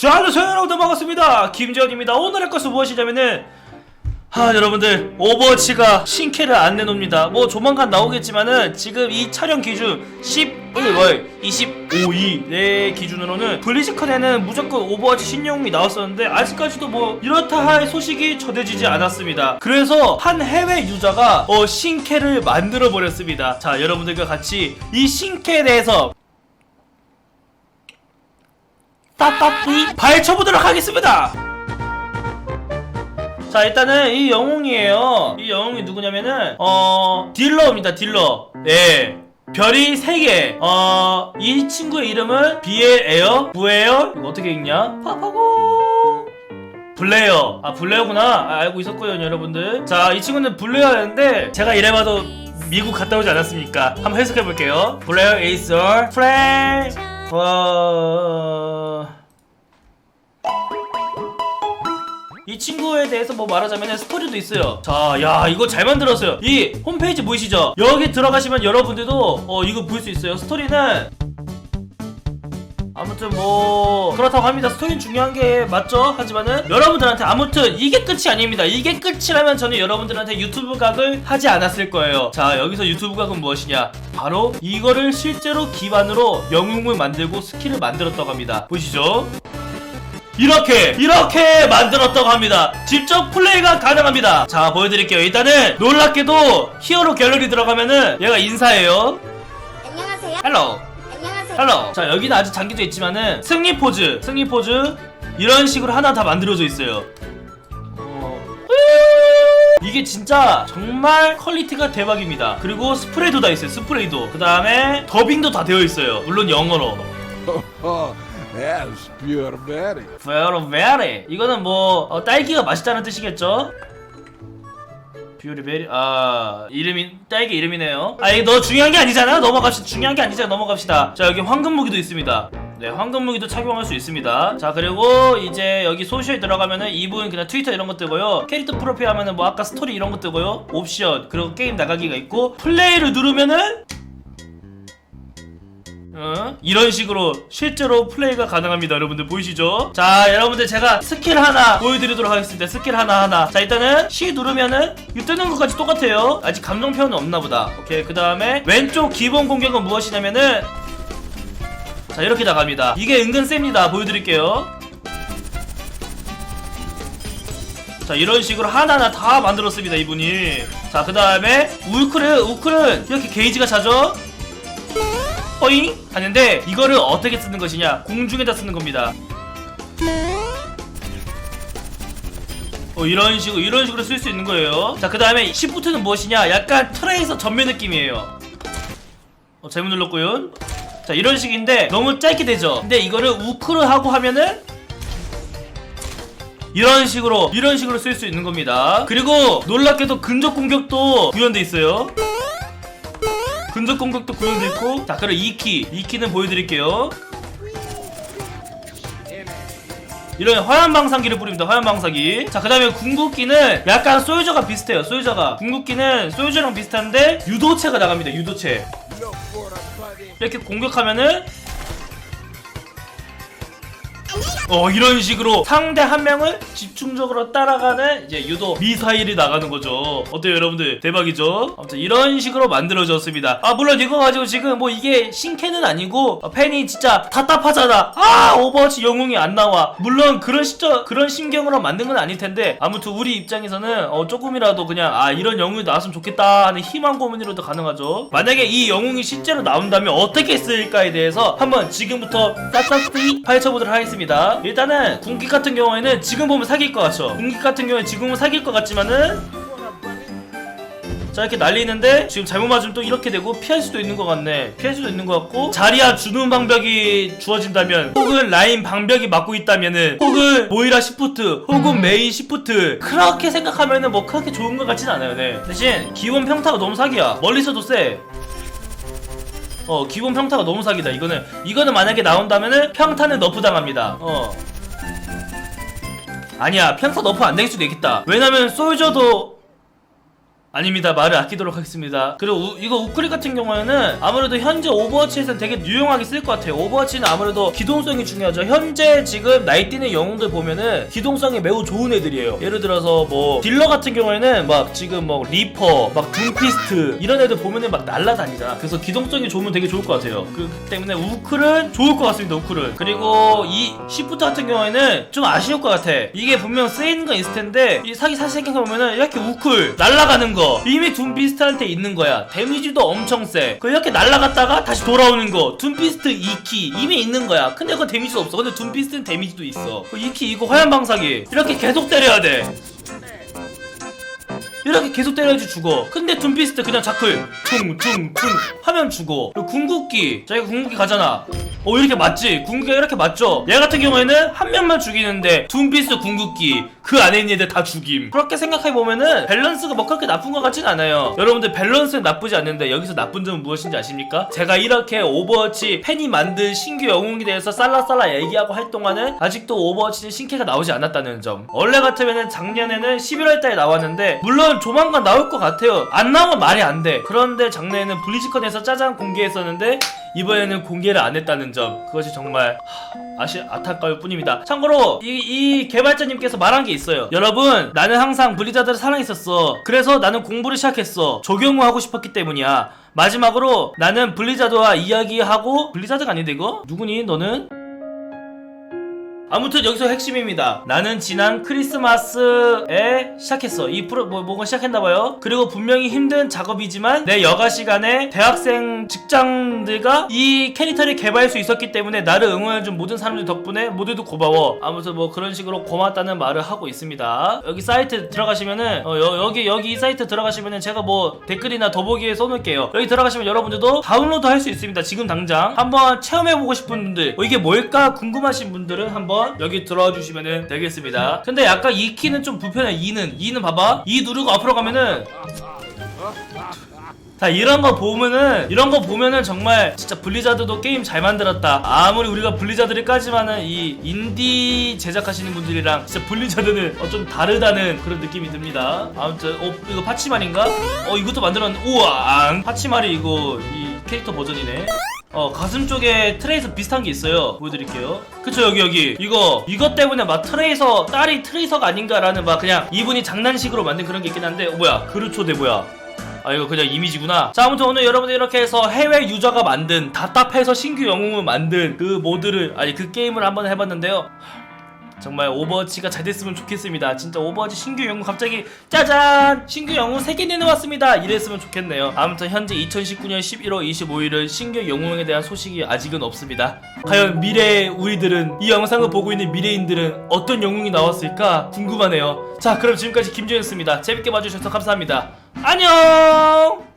자, 안녕하세요 여러분들 반갑습니다. 김재현입니다. 오늘의 것은 무엇이냐면은 하 여러분들 오버워치가 신캐를 안 내놓습니다. 뭐 조만간 나오겠지만은 지금 이 촬영 기준 11월 25일 내 기준으로는 블리즈컨에는 무조건 오버워치 신용이 나왔었는데 아직까지도 뭐 이렇다 할 소식이 전해지지 않았습니다. 그래서 한 해외 유저가 어 신캐를 만들어 버렸습니다. 자 여러분들과 같이 이 신캐에 대해서 따따띠 파헤쳐보도록 하겠습니다. 자 일단은 이 영웅이에요. 이 영웅이 누구냐면은 어 딜러입니다. 딜러. 예. 별이 3개. 어, 이 친구의 이름은 비엘 에어? 부에어? 이거 어떻게 읽냐? 파파고. 블레어. 아, 블레어구나. 아, 알고 있었고요, 여러분들. 자, 이 친구는 블레어였는데, 제가 이래봐도 미국 갔다 오지 않았습니까? 한번 해석해볼게요. 블레어 에이서, 프레, 어... 이 친구에 대해서 뭐 말하자면 스토리도 있어요. 자, 야, 이거 잘 만들었어요. 이 홈페이지 보이시죠? 여기 들어가시면 여러분들도 어, 이거 볼 수 있어요. 스토리는 아무튼 뭐 그렇다고 합니다. 스토리는 중요한 게 맞죠? 하지만은 여러분들한테 아무튼 이게 끝이 아닙니다. 이게 끝이라면 저는 여러분들한테 유튜브 각을 하지 않았을 거예요. 자 여기서 유튜브 각은 무엇이냐? 바로 이거를 실제로 기반으로 영웅을 만들고 스킬을 만들었다고 합니다. 보시죠. 이렇게 이렇게 만들었다고 합니다. 직접 플레이가 가능합니다. 자 보여드릴게요. 일단은 놀랍게도 히어로 갤러리 들어가면은 얘가 인사해요. 안녕하세요. 헬로. 안녕하세요. 헬로. 자 여기는 아직 잠겨져 있지만은 승리 포즈 승리 포즈. 이런 식으로 하나 다 만들어져 있어요. 어. 이게 진짜 정말 퀄리티가 대박입니다. 그리고 스프레이도 다 있어요. 스프레이도. 그 다음에 더빙도 다 되어 있어요. 물론 영어로. Oh, that's pure very. 베어로 베리 이거는 뭐 어, 딸기가 맛있다는 뜻이겠죠? 뷰리베리 아 이름이 딸기 이름이네요. 아 이게 너 중요한 게 아니잖아. 넘어갑시다. 중요한 게 아니잖아. 넘어갑시다. 자 여기 황금 무기도 있습니다. 네 황금 무기도 착용할 수 있습니다. 자 그리고 이제 여기 소셜 들어가면은 이분 그냥 트위터 이런 거 뜨고요. 캐릭터 프로필 하면은 뭐 아까 스토리 이런 거 뜨고요. 옵션. 그리고 게임 나가기가 있고 플레이를 누르면은 어? 이런 식으로 실제로 플레이가 가능합니다. 여러분들 보이시죠? 자 여러분들 제가 스킬 하나 보여드리도록 하겠습니다. 스킬 하나하나. 자 일단은 C 누르면은 이 뜨는 것까지 똑같아요. 아직 감정 표현은 없나보다. 오케이 그 다음에 왼쪽 기본 공격은 무엇이냐면은 자 이렇게 나갑니다. 이게 은근 셉니다. 보여드릴게요. 자 이런 식으로 하나하나 다 만들었습니다 이분이. 자 그 다음에 우클은 우클은 이렇게 게이지가 차죠 어잉? 하는데 이거를 어떻게 쓰는 것이냐? 공중에다 쓰는 겁니다. 어 이런 식으로 이런 식으로 쓸 수 있는 거예요. 자그 다음에 시프트는 무엇이냐? 약간 트레이서 전면 느낌이에요. 어 잘못 눌렀고요. 자 이런 식인데 너무 짧게 되죠? 근데 이거를 우크로 하고 하면은 이런 식으로 이런 식으로 쓸 수 있는 겁니다. 그리고 놀랍게도 근접 공격도 구현돼 있어요 근접 공격도 있고. 자 그럼 2키 2키는 보여드릴게요. 이런 화염 방사기를 뿌립니다. 화염 방사기. 자 그 다음에 궁극기는 약간 소유저가 비슷해요. 소유저가. 궁극기는 소유저랑 비슷한데 유도체가 나갑니다. 유도체. 이렇게 공격하면은 어 이런 식으로 상대 한 명을 집중적으로 따라가는 이제 유도 미사일이 나가는 거죠. 어때요 여러분들? 대박이죠? 아무튼 이런 식으로 만들어졌습니다. 아 물론 이거 가지고 지금 뭐 이게 신캐는 아니고 어, 팬이 진짜 답답하잖아. 아 오버워치 영웅이 안 나와. 물론 그런 시점 그런 심경으로 만든 건 아닐 텐데 아무튼 우리 입장에서는 어 조금이라도 그냥 아 이런 영웅이 나왔으면 좋겠다 하는 희망 고문으로도 가능하죠. 만약에 이 영웅이 실제로 나온다면 어떻게 쓸까에 대해서 한번 지금부터 싹싹히 파헤쳐보도록 하겠습니다 일단은 궁기 같은 경우에는 지금 보면 사귈 것 같죠? 궁기 같은 경우에 지금은 사귈 것 같지만은 자 이렇게 날리는데 지금 잘못 맞으면 또 이렇게 되고 피할 수도 있는 것 같네. 피할 수도 있는 것 같고 자리야 주는 방벽이 주어진다면 혹은 라인 방벽이 막고 있다면은 혹은 모이라 시프트 혹은 메인 시프트 그렇게 생각하면은 뭐 그렇게 좋은 것 같진 않아요. 네. 대신 기본 평타가 너무 사기야. 멀리서도 세 어 기본 평타가 너무 사기다. 이거는 이거는 만약에 나온다면은 평타는 너프 당합니다. 어. 아니야 평타 너프 안 될 수도 있겠다. 왜냐면 솔저도 아닙니다. 말을 아끼도록 하겠습니다. 그리고 우- 이거 우크리 같은 경우에는 아무래도 현재 오버워치에서는 되게 유용하게 쓸 것 같아요. 오버워치는 아무래도 기동성이 중요하죠. 현재 지금 나이 뛰는 영웅들 보면은 기동성이 매우 좋은 애들이에요. 예를 들어서 뭐 딜러 같은 경우에는 막 지금 뭐 리퍼, 막 둠피스트 이런 애들 보면은 막 날라다니잖아. 그래서 기동성이 좋으면 되게 좋을 것 같아요. 그 때문에 우클은 좋을 것 같습니다. 우클은. 그리고 이 시프트 같은 경우에는 좀 아쉬울 것 같아. 이게 분명 쓰이는 건 있을 텐데 이 사기 사실 생각해 보면은 이렇게 우클 날아가는 거 이미 둠피스트한테 있는 거야. 데미지도 엄청 세. 그 이렇게 날아갔다가 다시 돌아오는 거 둠피스트 2키 이미 있는 거야. 근데 그거 데미지도 없어. 근데 둠피스트는 데미지도 있어. 그 2키 이거 화염 방사기 이렇게 계속 때려야 돼. 이렇게 계속 때려야지 죽어. 근데 둠피스트 그냥 자클 퉁퉁퉁 하면 죽어. 궁극기 자기가 궁극기 가잖아. 어 이렇게 맞지? 궁극기가 이렇게 맞죠? 얘 같은 경우에는 한 명만 죽이는데 둠피스트 궁극기 그 안에 있는 애들 다 죽임. 그렇게 생각해 보면은 밸런스가 뭐 그렇게 나쁜 것 같진 않아요. 여러분들 밸런스는 나쁘지 않는데 여기서 나쁜 점은 무엇인지 아십니까? 제가 이렇게 오버워치 팬이 만든 신규 영웅에 대해서 쌀라쌀라 얘기하고 할 동안은 아직도 오버워치는 신캐가 나오지 않았다는 점. 원래 같으면은 작년에는 11월 달에 나왔는데 물론 조만간 나올 것 같아요. 안 나오면 말이 안 돼. 그런데 작년에는 블리즈컨에서 짜장 공개했었는데 이번에는 공개를 안 했다는 점. 그것이 정말 하, 아시 안타까울 뿐입니다. 참고로 이, 이 개발자님께서 말한 게 있어요. 여러분 나는 항상 블리자드를 사랑했었어. 그래서 나는 공부를 시작했어. 조경우 하고 싶었기 때문이야. 마지막으로 나는 블리자드와 이야기하고 블리자드가 아닌데 이거? 누구니 너는? 아무튼 여기서 핵심입니다. 나는 지난 크리스마스에 시작했어. 이 프로 뭐 뭐가 시작했나봐요. 그리고 분명히 힘든 작업이지만 내 여가 시간에 대학생 직장들과 이 캐릭터를 개발할 수 있었기 때문에 나를 응원해준 모든 사람들 덕분에 모두도 고마워. 아무튼 뭐 그런 식으로 고맙다는 말을 하고 있습니다. 여기 사이트 들어가시면은 어, 여, 여기 여기 이 사이트 들어가시면은 제가 뭐 댓글이나 더보기에 써놓을게요. 여기 들어가시면 여러분들도 다운로드 할 수 있습니다. 지금 당장 한번 체험해보고 싶은 분들 어, 이게 뭘까 궁금하신 분들은 한번 여기 들어와 주시면 되겠습니다. 근데 약간 이 키는 좀 불편해. 2는 2는 봐봐. 2 누르고 앞으로 가면은 자 이런 거 보면은 이런 거 보면은 정말 진짜 블리자드도 게임 잘 만들었다 아무리 우리가 블리자드를 까지만은 이 인디 제작하시는 분들이랑 진짜 블리자드는 어, 좀 다르다는 그런 느낌이 듭니다 아무튼 어 이거 파치말인가? 어 이것도 만들었는데 우와 앙. 파치말이 이거 이 캐릭터 버전이네 어 가슴 쪽에 트레이서 비슷한 게 있어요. 보여드릴게요. 그쵸 여기 여기. 이거 이것 때문에 막 트레이서 딸이 트레이서가 아닌가라는 막 그냥 이분이 장난식으로 만든 그런 게 있긴 한데 어, 뭐야? 그루초대 뭐야. 아 이거 그냥 이미지구나. 자 아무튼 오늘 여러분들 이렇게 해서 해외 유저가 만든 답답해서 신규 영웅을 만든 그 모드를 아니 그 게임을 한번 해봤는데요 정말 오버워치가 잘 됐으면 좋겠습니다. 진짜 오버워치 신규 영웅 갑자기 짜잔! 신규 영웅 3개 내놓았습니다. 이랬으면 좋겠네요. 아무튼 현재 2019년 11월 25일은 신규 영웅에 대한 소식이 아직은 없습니다. 과연 미래의 우리들은 이 영상을 보고 있는 미래인들은 어떤 영웅이 나왔을까 궁금하네요. 자 그럼 지금까지 김준현이었습니다. 재밌게 봐주셔서 감사합니다. 안녕